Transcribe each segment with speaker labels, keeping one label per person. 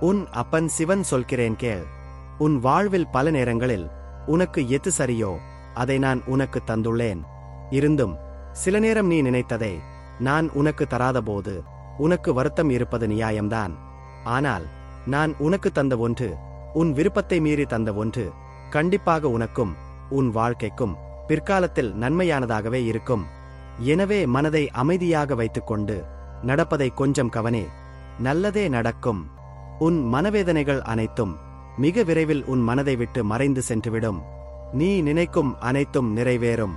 Speaker 1: உன் அப்பன் சிவன் சொல்கிறேன் கேள். உன் வாழ்வில் பல நேரங்களில் உனக்கு எது சரியோ அதை நான் உனக்கு தந்துள்ளேன். இருந்தும் சில நேரம் நீ நினைத்ததை நான் உனக்கு தராதபோது உனக்கு வருத்தம் இருப்பது நியாயம்தான். ஆனால் நான் உனக்கு தந்த ஒன்று உன் விருப்பத்தை மீறி தந்த ஒன்று கண்டிப்பாக உனக்கும் உன் வாழ்க்கைக்கும் பிற்காலத்தில் நன்மையானதாகவே இருக்கும். எனவே மனதை அமைதியாக வைத்துக்கொண்டு நடப்பதை கொஞ்சம் கவனே. நல்லதே நடக்கும். உன் மனவேதனைகள் அனைத்தும் மிக விரைவில் உன் மனதை விட்டு மறைந்து சென்றுவிடும். நீ நினைக்கும் அனைத்தும் நிறைவேறும்.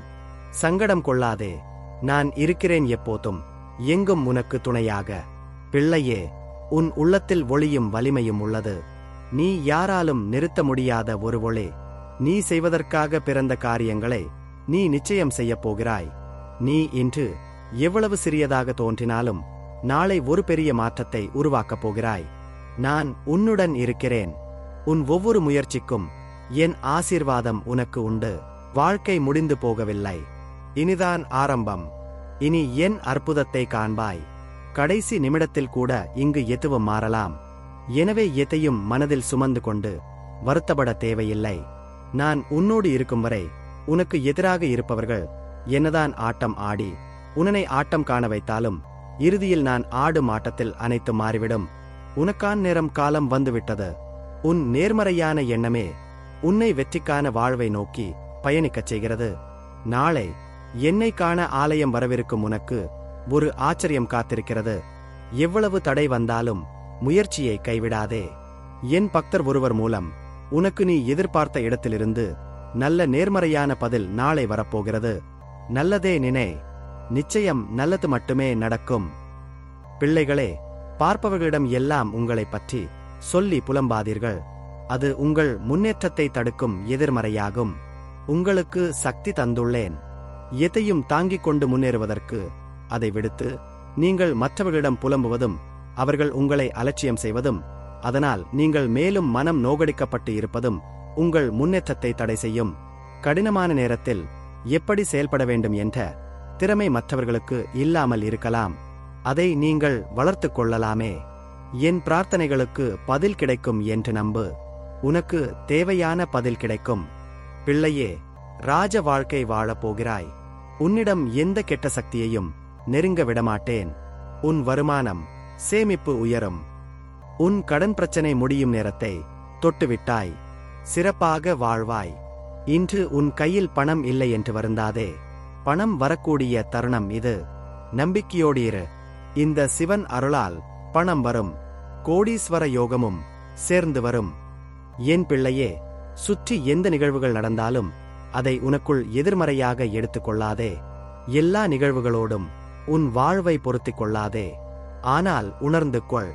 Speaker 1: சங்கடம் கொள்ளாதே. நான் இருக்கிறேன் எப்போதும். எங்கும் உனக்கு துணையாக. பிள்ளையே உன் உள்ளத்தில் ஒளியும் வலிமையும் உள்ளது. நீ யாராலும் நிறுத்த முடியாத ஒரு ஒளி நீ செய்வதற்காக பிறந்த காரியங்களை நீ நிச்சயம் செய்யப் போகிறாய். நீ இன்று எவ்வளவு சிறியதாக தோன்றினாலும் நாளை ஒரு பெரிய மாற்றத்தை உருவாக்கப் போகிறாய். நான் உன்னுடன் இருக்கிறேன். உன் ஒவ்வொரு முயற்சிக்கும் என் ஆசீர்வாதம் உனக்கு உண்டு. வாழ்க்கை முடிந்து போகவில்லை. இனிதான் ஆரம்பம். இனி என் அற்புதத்தை காண்பாய். கடைசி நிமிடத்தில் கூட இங்கு எதுவும் மாறலாம். எனவே எதையும் மனதில் சுமந்து கொண்டு வருத்தப்பட தேவையில்லை. நான் உன்னோடு இருக்கும் வரை உனக்கு எதிராக இருப்பவர்கள் என்னதான் ஆட்டம் ஆடி உன்னை ஆட்டம் காண வைத்தாலும் இறுதியில் நான் ஆடும் ஆட்டத்தில் அனைத்து மாறிவிடும். உனக்கான் நேரம் காலம் வந்துவிட்டது. உன் நேர்மறையான எண்ணமே உன்னை வெற்றிக்கான வாழ்வை நோக்கி பயணிக்கச் செய்கிறது. நாளை என்னை காண ஆலயம் வரவிருக்கும் உனக்கு ஒரு ஆச்சரியம் காத்திருக்கிறது. எவ்வளவு தடை வந்தாலும் முயற்சியை கைவிடாதே. என் பக்தர் ஒருவர் மூலம் உனக்கு நீ எதிர்பார்த்த இடத்திலிருந்து நல்ல நேர்மறையான பதில் நாளை வரப்போகிறது. நல்லதே நினை. நிச்சயம் நல்லது மட்டுமே நடக்கும். பிள்ளைகளே பார்ப்பவர்களிடம் எல்லாம் உங்களை பற்றி சொல்லி புலம்பாதீர்கள். அது உங்கள் முன்னேற்றத்தை தடுக்கும் எதிர்மறையாகும். உங்களுக்கு சக்தி தந்துள்ளேன். எதையும் தாங்கிக் கொண்டு முன்னேறுவதற்கு அதை விடுத்து நீங்கள் மற்றவர்களிடம் புலம்புவதும் அவர்கள் உங்களை அலட்சியம் செய்வதும் அதனால் நீங்கள் மேலும் மனம் நோகடிக்கப்பட்டு இருப்பதும் உங்கள் முன்னேற்றத்தை தடை செய்யும். கடினமான நேரத்தில் எப்படி செயல்பட வேண்டும் என்ற திறமை மற்றவர்களுக்கு இல்லாமல் இருக்கலாம். அதை நீங்கள் வளர்த்துக் கொள்ளலாமே. என் பிரார்த்தனைகளுக்கு பதில் கிடைக்கும் என்று நம்பு. உனக்கு தேவையான பதில் கிடைக்கும். பிள்ளையே ராஜ வாழ்க்கை வாழப் போகிறாய். உன்னிடம் எந்த கெட்ட சக்தியையும் நெருங்க விடமாட்டேன். உன் வருமானம் சேமிப்பு உயரும். உன் கடன் பிரச்சனை முடியும் நேரத்தை தொட்டுவிட்டாய். சிறப்பாக வாழ்வாய். இன்று உன் கையில் பணம் இல்லை என்று வருந்தாதே. பணம் வரக்கூடிய தருணம் இது. நம்பிக்கையோடு இரு. இந்த சிவன் அருளால் பணம் வரும். கோடீஸ்வர யோகமும் சேர்ந்து வரும். என் பிள்ளையே சுற்றி எந்த நிகழ்வுகள் நடந்தாலும் அதை உனக்குள் எதிர்மறையாக எடுத்துக் கொள்ளாதே. எல்லா நிகழ்வுகளோடும் உன் வாழ்வை பொருத்திக் கொள்ளாதே. ஆனால் உணர்ந்து கொள்.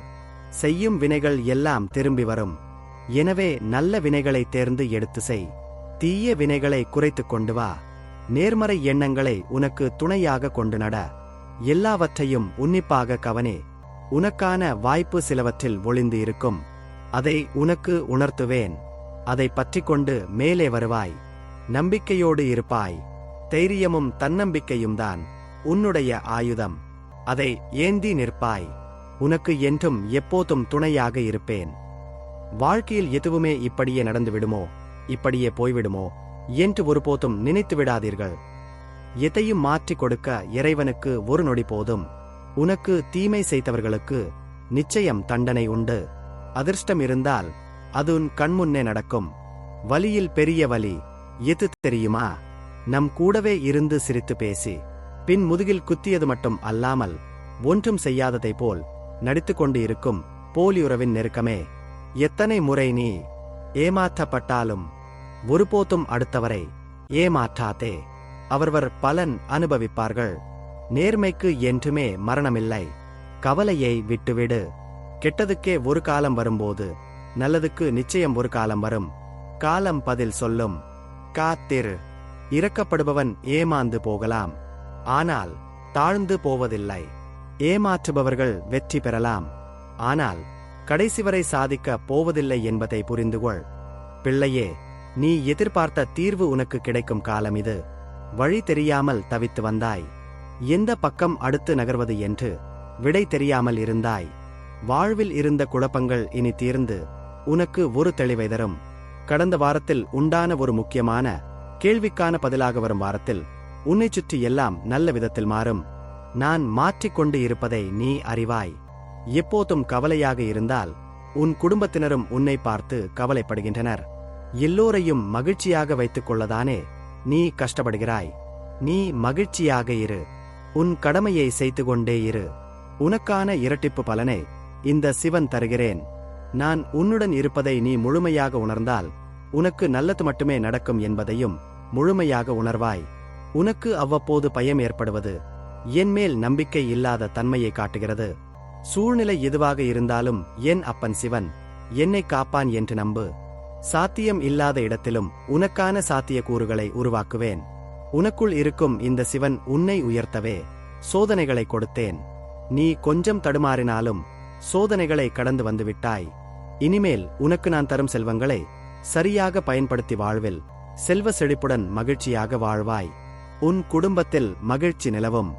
Speaker 1: செய்யும் வினைகள் எல்லாம் திரும்பி வரும். எனவே நல்ல வினைகளை தேர்ந்து எடுத்து செய். தீய வினைகளை குறைத்துக் கொண்டு வா. நேர்மறை எண்ணங்களை உனக்கு துணையாக கொண்டு நட. எல்லாவற்றையும் உன்னிப்பாக கவனே. உனக்கான வாய்ப்பு சிலவற்றில் ஒளிந்து இருக்கும். அதை உனக்கு உணர்த்துவேன். அதை பற்றிக்கொண்டு மேலே வருவாய். நம்பிக்கையோடு இருப்பாய். தைரியமும் தன்னம்பிக்கையும் தான் உன்னுடைய ஆயுதம். அதை ஏந்தி நிற்பாய். உனக்கு என்றும் எப்போதும் துணையாக இருப்பேன். வாழ்க்கையில் எதுவுமே இப்படியே நடந்து விடுமோ இப்படியே போய்விடுமோ என்று ஒருபோதும் நினைத்து விடாதீர்கள். எதையும் மாற்றிக் கொடுக்க இறைவனுக்கு ஒரு நொடி போதும். உனக்கு தீமை செய்தவர்களுக்கு நிச்சயம் தண்டனை உண்டு. அதிர்ஷ்டம் இருந்தால் அது உன் கண்முன்னே நடக்கும். வலியில் பெரிய வலி எது தெரியுமா? நம் கூடவே இருந்து சிரித்து பேசி பின் முதுகில் குத்தியது மட்டும் அல்லாமல் ஒன்றும் செய்யாததை போல் நடித்துக்கொண்டு இருக்கும் போலியுறவின் நெருக்கமே எத்தனை முறை நீ ஏமாற்றப்பட்டாலும் ஒருபோதும் அடுத்தவரை ஏமாற்றாதே. அவர்வர் பலன் அனுபவிப்பார்கள். நேர்மைக்கு என்றுமே மரணமில்லை. கவலையை விட்டுவிடு. கெட்டதுக்கே ஒரு காலம் வரும்போது நல்லதுக்கு நிச்சயம் ஒரு காலம் வரும். காலம் பதில் சொல்லும். காத்திரு. இறக்கப்படுபவன் ஏமாந்து போகலாம். ஆனால் தாழ்ந்து போவதில்லை. ஏமாற்றுபவர்கள் வெற்றி பெறலாம். ஆனால் கடைசி வரை சாதிக்க போவதில்லை என்பதை புரிந்துகொள். பிள்ளையே நீ எதிர்பார்த்த தீர்வு உனக்கு கிடைக்கும் காலம் இது. வழி தெரியாமல் தவித்து வந்தாய். எந்த பக்கம் அடுத்து நகர்வது என்று விடை தெரியாமல் இருந்தாய். வாழ்வில் இருந்த குழப்பங்கள் இனி தீர்ந்து உனக்கு ஒரு தெளிவை தரும். கடந்த வாரத்தில் உண்டான ஒரு முக்கியமான கேள்விக்கான பதிலாக வரும் வாரத்தில் உன்னைச் சுற்றி எல்லாம் நல்ல விதத்தில் மாறும். நான் மாற்றிக்கொண்டு இருப்பதை நீ அறிவாய். எப்போதும் கவலையாக இருந்தால் உன் குடும்பத்தினரும் உன்னை பார்த்து கவலைப்படுகின்றனர். எல்லோரையும் மகிழ்ச்சியாக வைத்துக் கொள்ளதானே நீ கஷ்டப்படுகிறாய். நீ மகிழ்ச்சியாக இரு. உன் கடமையை செய்து கொண்டே இரு. உனக்கான இரட்டிப்பு பலனை இந்த சிவன் தருகிறேன். நான் உன்னுடன் இருப்பதை நீ முழுமையாக உணர்ந்தால் உனக்கு நல்லது மட்டுமே நடக்கும் என்பதையும் முழுமையாக உணர்வாய். உனக்கு அவ்வப்போது பயம் ஏற்படுவது என்மேல் நம்பிக்கை இல்லாத தன்மையை காட்டுகிறது. சூழ்நிலை எதுவாக இருந்தாலும் என் அப்பன் சிவன் என்னை காப்பான் என்று நம்பு. சாத்தியம் இல்லாத இடத்திலும் உனக்கான சாத்தியக்கூறுகளை உருவாக்குவேன். உனக்குள் இருக்கும் இந்த சிவன் உன்னை உயர்த்தவே சோதனைகளை கொடுத்தேன். நீ கொஞ்சம் தடுமாறினாலும் சோதனைகளை கடந்து வந்துவிட்டாய். இனிமேல் உனக்கு நான் தரும் செல்வங்களை சரியாக பயன்படுத்தி வாழ்வில் செல்வ செழிப்புடன் மகிழ்ச்சியாக வாழ்வாய். உன் குடும்பத்தில் மகிழ்ச்சி நிலவும்.